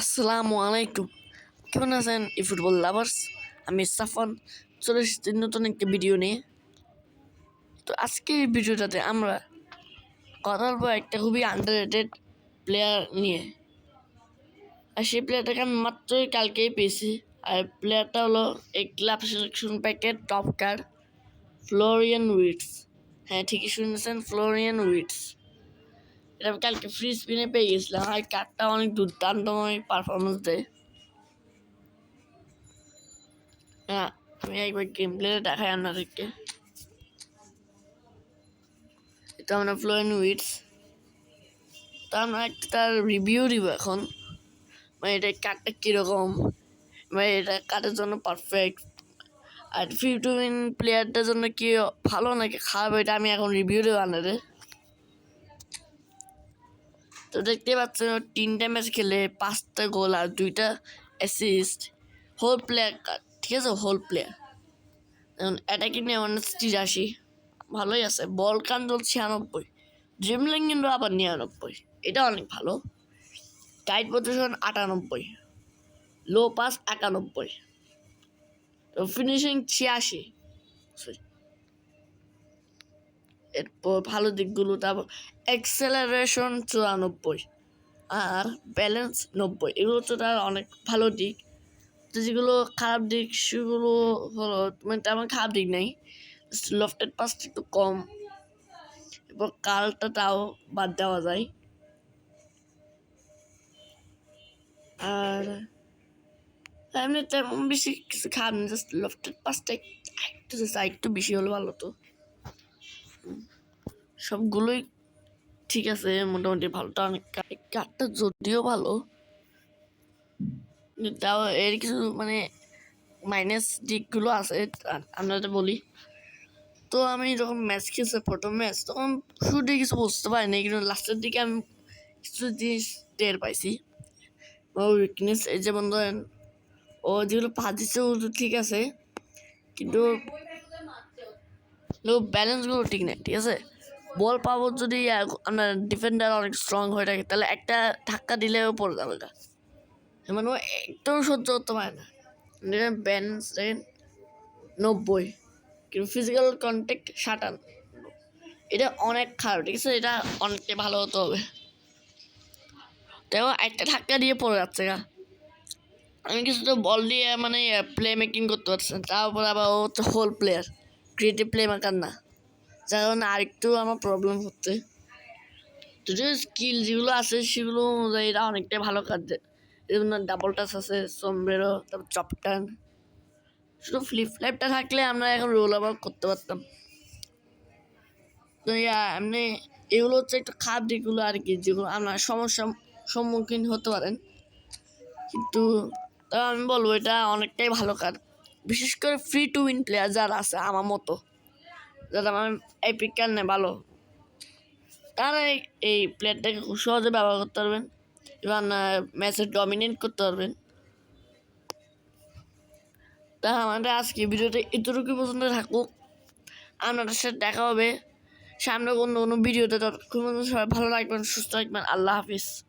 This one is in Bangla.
আসসালামু আলাইকুম। কেমন আছেন? এই ফুটবল লাভার্স, আমি সাফান চলে এসেছি নতুন একটা ভিডিও নিয়ে। তো আজকে এই ভিডিওটাতে আমরা কথা বলব একটা খুবই আন্ডার রেটেড প্লেয়ার নিয়ে। আর সেই প্লেয়ারটাকে আমি মাত্রই কালকেই পেয়েছি। আর প্লেয়ারটা হলো এই club selection packet top card Florian Wirtz হ্যাঁ ঠিকই শুনেছেন ফ্লোরিয়ান উইটস এটা আমি কালকে ফ্রি স্পিনে পেয়ে গেছিলাম আর কার্ডটা অনেক দুর্দান্তময় পারফরমেন্স দেয়। হ্যাঁ আমি একবার গেম প্লেটা দেখাই আপনাদেরকে। এটা আমরা ফ্লোয়েন উইটস তো আমরা একটা তার রিভিউ দিব এখন। মানে এটা কার্ডটা কীরকম? মানে এটা কার্ডের জন্য পারফেক্ট আর ফ্রি টু উইন প্লেয়ারটার জন্য কি ভালো নাকি খারাপ? এটা আমি এখন রিভিউ দেবো আপনাদের। তো দেখতে পাচ্ছেন তিনটা ম্যাচ খেলে পাঁচটা গোল আর দুইটা অ্যাসিস্ট হোল প্লেয়ার ঠিক আছে? হোল প্লেয়ার এখন অ্যাটাকিং অনেক তিরাশি ভালোই আছে। বল কান্দল ছিয়ানব্বই ড্রিমলিং কিন্তু আবার নিরানব্বই। এটা অনেক ভালো। টাইট পজিশন আটানব্বই লো পাস একানব্বই ফিনিশিং ছিয়াশি, Sorry. এরপর ভালো দিকগুলো তারপর এক্সেলারেশন চুরানব্বই আর ব্যালেন্স নব্বই। এগুলো তো তার অনেক ভালো দিক। তো যেগুলো খারাপ দিক, সেগুলো হলো মানে তেমন খারাপ দিক নেই। লফটেড পাসটা একটু কম। এরপর কালটা তাও বাদ দেওয়া যায়। আর এমনি তেমন বেশি কিছু খারাপ নেই জাস্ট লফটেড পাসটা একটু একটু বেশি হলে ভালো তো সবগুলোই ঠিক আছে মোটামুটি ভালোটা অনেক কাঠটা যদিও ভালো তাও এর কিছু মানে মাইনাস দিকগুলো আছে আপনাদের বলি। তো আমি যখন ম্যাচ খেলছি প্রথম ম্যাচ তখন শুরুতে কিছু বুঝতে পারিনি কিন্তু লাস্টের দিকে আমি কিছু জিনিস টের পাইছি। ও উইকনেস এই যেমন ধরেন ও যেগুলো পা দিচ্ছে ওগুলো ঠিক আছে কিন্তু ব্যালেন্সগুলো ঠিক নেই ঠিক আছে? বল পাবো যদি আপনার ডিফেন্ডার অনেক স্ট্রং হয়ে থাকে, তাহলে একটা ধাক্কা দিলেও পড়ে যাবে গা। মানে একদম সহ্য করতে পারে না। ব্যালেন্স দেখেন নব্বই। কিন্তু ফিজিক্যাল কন্ট্যাক্ট সাতান্ন। এটা অনেক খারাপ, ঠিক আছে? এটা অনেকটা ভালো হতে হবে। দেখো, একটা ধাক্কা দিয়ে পড়ে যাচ্ছে গা। আমি কিছু তো বল দিয়ে মানে প্লে মেকিং করতে পারছি তারপর আবার ও তো hole player creative playmaker না। যার কারণে আরেকটু আমার প্রবলেম হচ্ছে। তো যে স্কিল যেগুলো আছে, সেগুলো অনুযায়ী এরা অনেকটাই ভালো কাজ দেয় ডাবল টাচ আছে সোমবেরো তারপর চপটান শুধু ফ্লিপ থাকলে আমরা এখন রোল আবার করতে পারতাম। তো এমনি এগুলো হচ্ছে একটু খারাপ দিকগুলো আর কি, যেগুলো আপনার সমস্যার সম্মুখীন হতে পারেন। কিন্তু তাও আমি বলব এটা অনেকটাই ভালো কাজ। বিশেষ করে ফ্রি টু উইন প্লেয়ার যারা আছে, আমার মতো। যারা আমার এই পিকচার নেই, ভালো। তারা এই- প্লেয়ারটাকে খুব সহজে ব্যবহার করতে পারবেন। এবং ম্যাচে ডমিনেট করতে পারবেন। তা আমাদের আজকে ভিডিওটা এতটুকু পর্যন্ত থাকুক। আপনাদের সাথে দেখা হবে। সামনে অন্য কোনো ভিডিওতে। পর্যন্ত সবাই ভালো রাখবেন সুস্থ রাখবেন আল্লাহ হাফিজ।